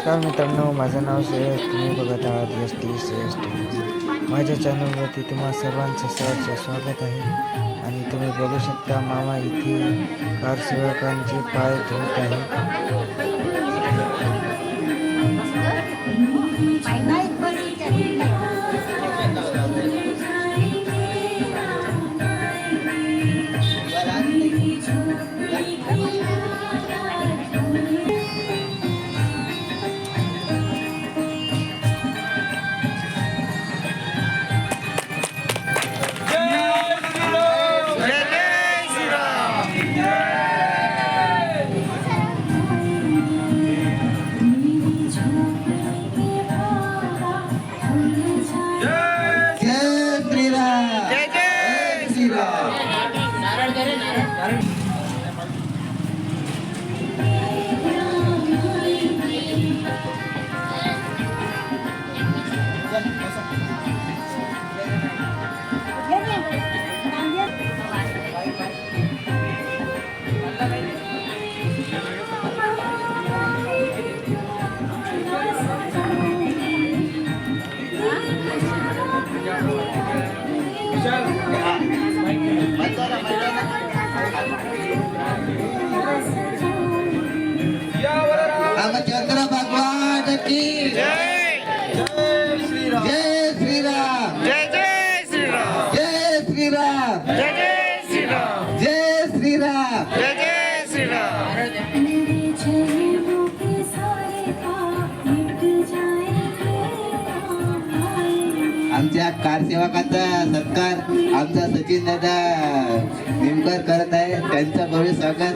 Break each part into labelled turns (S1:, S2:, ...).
S1: नमस्कार मित्रांनो माझं नाव श्रेयस तुम्ही बघत आहात एस टी श्रेयस टी माझ्या चॅनलवरती तुम्हा सर्वांचं सहर्ष स्वागत आहे. आणि तुम्ही बघू शकता मामा इथे कारसेवकांचे पाय धुत आहे. mañana.
S2: आमच्या कारसेवकाचा सत्कार आमचा सचिन दादा निमकर करत आहे. त्यांचं भव्य स्वागत.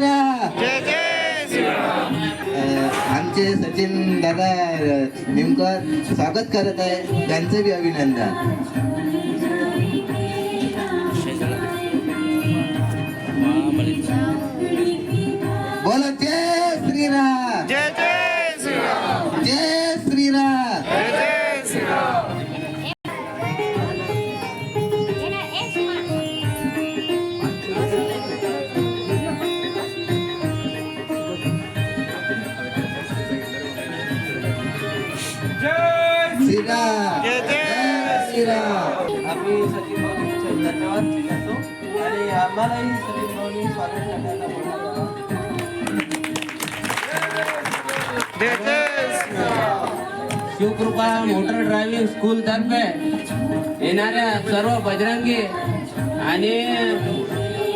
S1: Yeah. सचिन दादा नेमकं स्वागत करत आहे. त्यांचं बी अभिनंदन.
S3: सचिन भाऊंचे धन्यवाद करतो आणि आम्हालाही सचिन भाऊनी स्वागत करण्याला शिवकृपा मोटर ड्रायव्हिंग स्कूल तर्फे येणाऱ्या सर्व बजरंगी आणि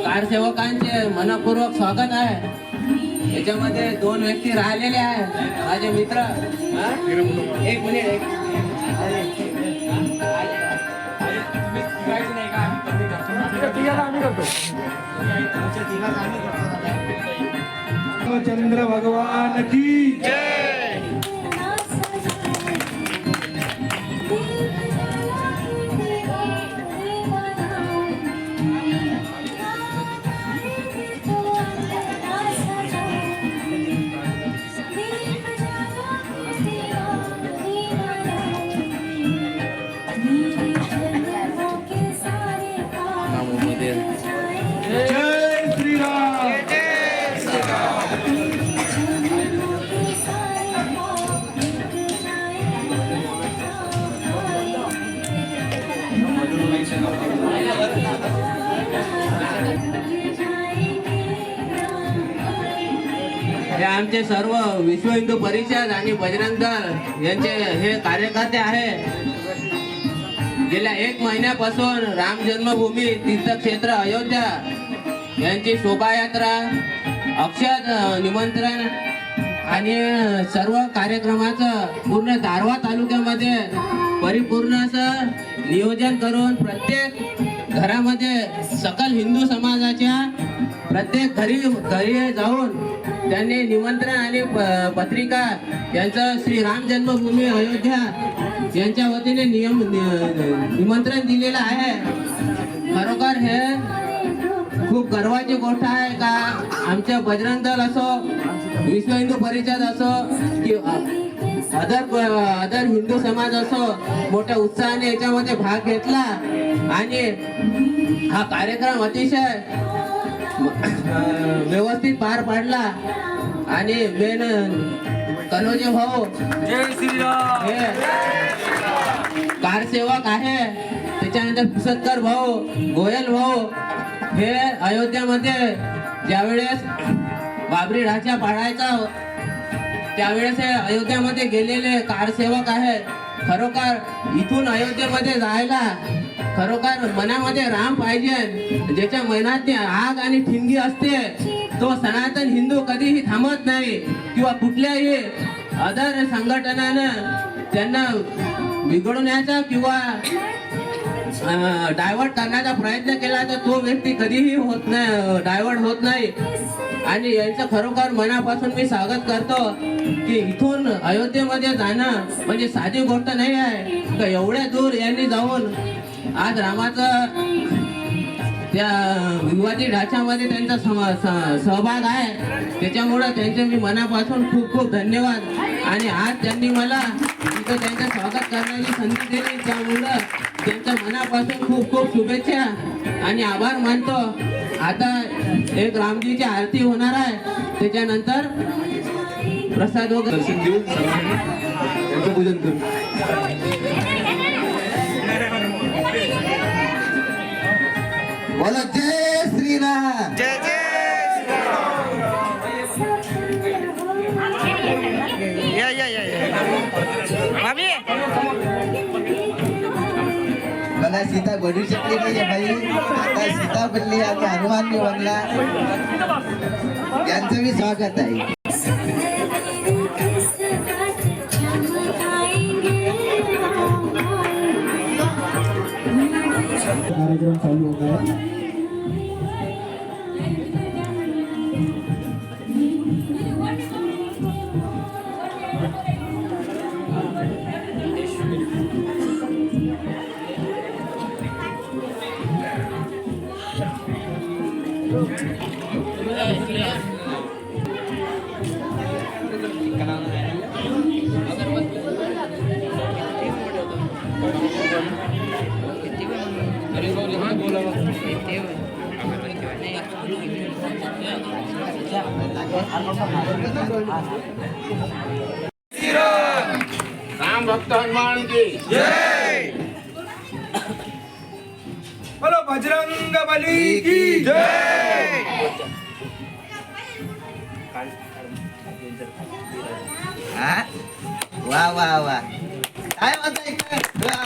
S3: कारसेवकांचे मनपूर्वक स्वागत आहे. याच्यामध्ये दोन व्यक्ती राहिलेले आहेत. माझे मित्र? एक मिनिट एक
S2: चंद्र भगवान की
S3: आमचे सर्व विश्व हिंदू परिषद आणि बजरंग दल यांचे हे कार्यकर्ते आहे. गेल्या एक महिन्यापासून राम जन्मभूमी तीर्थक्षेत्र अयोध्या यांची शोभायात्रा अक्षर निमंत्रण आणि सर्व कार्यक्रमाचं पूर्ण दारवा तालुक्यामध्ये परिपूर्ण असं नियोजन करून प्रत्येक घरामध्ये सकल हिंदू समाजाच्या प्रत्येक घरी घरी जाऊन त्यांनी निमंत्रण आणि प- पत्रिका यांचं श्री राम जन्मभूमी अयोध्या यांच्या वतीने नियम निमंत्रण दिलेलं आहे. खरोखर हे खूप गर्वाची गोष्ट आहे का? आमच्या बजरंग दल असो विश्व हिंदू परिषद असो कि अदर अदर हिंदू समाज असो मोठ्या उत्साहाने याच्यामध्ये भाग घेतला. आणि हा कार्यक्रम अतिशय व्यवस्थित पार पाडला आणि मेन कनोजे भाऊ. कारसेवक आहे. त्याच्यानंतर पुसतकर भाऊ गोयल भाऊ. हे अयोध्यामध्ये ज्यावेळेस बाबरी ढाचा पाडायचा त्यावेळेस हे अयोध्यामध्ये गेलेले कारसेवक आहेत. खरोखर इथून अयोध्येमध्ये जायला खरोखर मनामध्ये राम पाहिजे ज्याच्या मनात आग आणि ठिणगी असते तो सनातन हिंदू कधीही थांबत नाही किंवा कुठल्याही अदर संघटनानं त्यांना बिघडवण्याचा किंवा डायव्हर्ट करण्याचा प्रयत्न केला तर तो व्यक्ती कधीही होत नाही डायव्हर्ट होत नाही. आणि यांचं खरोखर मनापासून मी स्वागत करतो की इथून अयोध्येमध्ये जाणं म्हणजे साधी गोष्ट नाही आहे. तर एवढ्या दूर यांनी जाऊन आज रामाचं त्या विवादी ढाच्यामध्ये त्यांचा स- सहभाग आहे. त्याच्यामुळं त्यांचे मी मनापासून खूप खूप धन्यवाद. आणि आज त्यांनी मला इथं त्यांचं स्वागत करण्याची संधी दिली. त्यामुळं त्यांच्या मनापासून खूप खूप शुभेच्छा आणि आभार मानतो. आता एक रामजीची आरती होणार आहे. त्याच्यानंतर प्रसाद वगैरे
S2: दर्शन देऊन सर्वांनी त्यांचं पूजन करू
S1: बोला. जय श्रीराम सीता बनू शकली नाही बाई. आता सीता बनली आता हनुमान मी बनला यांचं मी स्वागत आहे.
S3: राम भक्त हनुमान की जय
S4: बोलो बजरंग बली की जय
S1: हा? वा वा वा काय म्हणता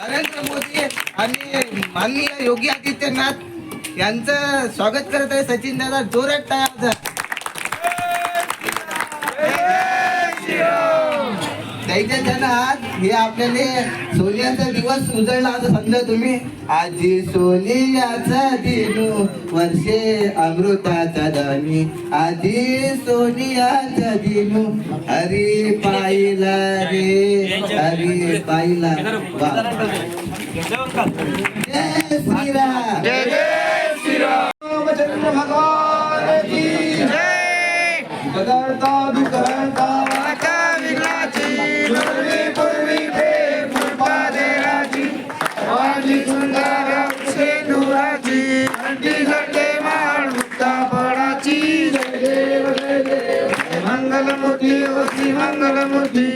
S1: नरेंद्र मोदी आणि माननीय योगी आदित्यनाथ यांचं स्वागत करत आहे सचिन दादा जोरात टाळ्या दैत्य जनात हे आपल्याला सोनियाचा दिवस उजळला असं समजा तुम्ही. आजी सोनियाचा दिनू वर्षे अमृताचा दानी. आजी सोनियाचा दिनू हरी पाहिला रे हरी पाहिला वा. जय श्रीराम.
S4: कृष्ण भगवान की जय। गदरता दुकरता वाचा विघ्नाची। पूर्वी पूर्वी प्रेम देराची माझी सुंदर शेंदुराची घंटी घंटे माळ मुक्ता फळाची जय देव जय देव। मंगलमूर्ती वस्ती मंगलमूर्ती।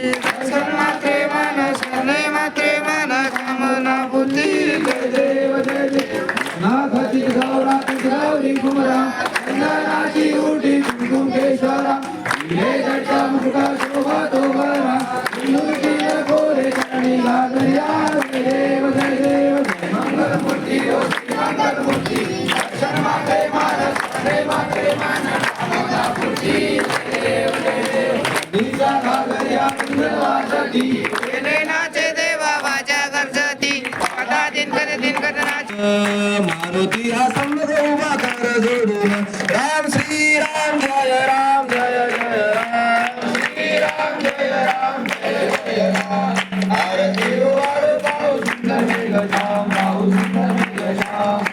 S4: दिनकर नाचे मारुती उभा कर जोडून. राम श्री राम जय राम जय जय राम. श्री राम जय राम जय जय राम आरती वाळ पाऊ सुंदर मेघश्याम पाऊ सुंदर मेघश्याम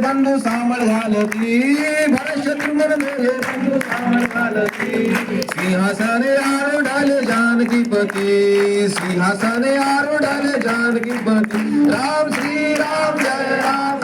S4: बंधू सामळ घालती. भरत बंधू सामळ घालती. सिंहासने आरूढाले जानकी पती सिंहासने आरूढाले जानकी पती राम श्री राम जय राम.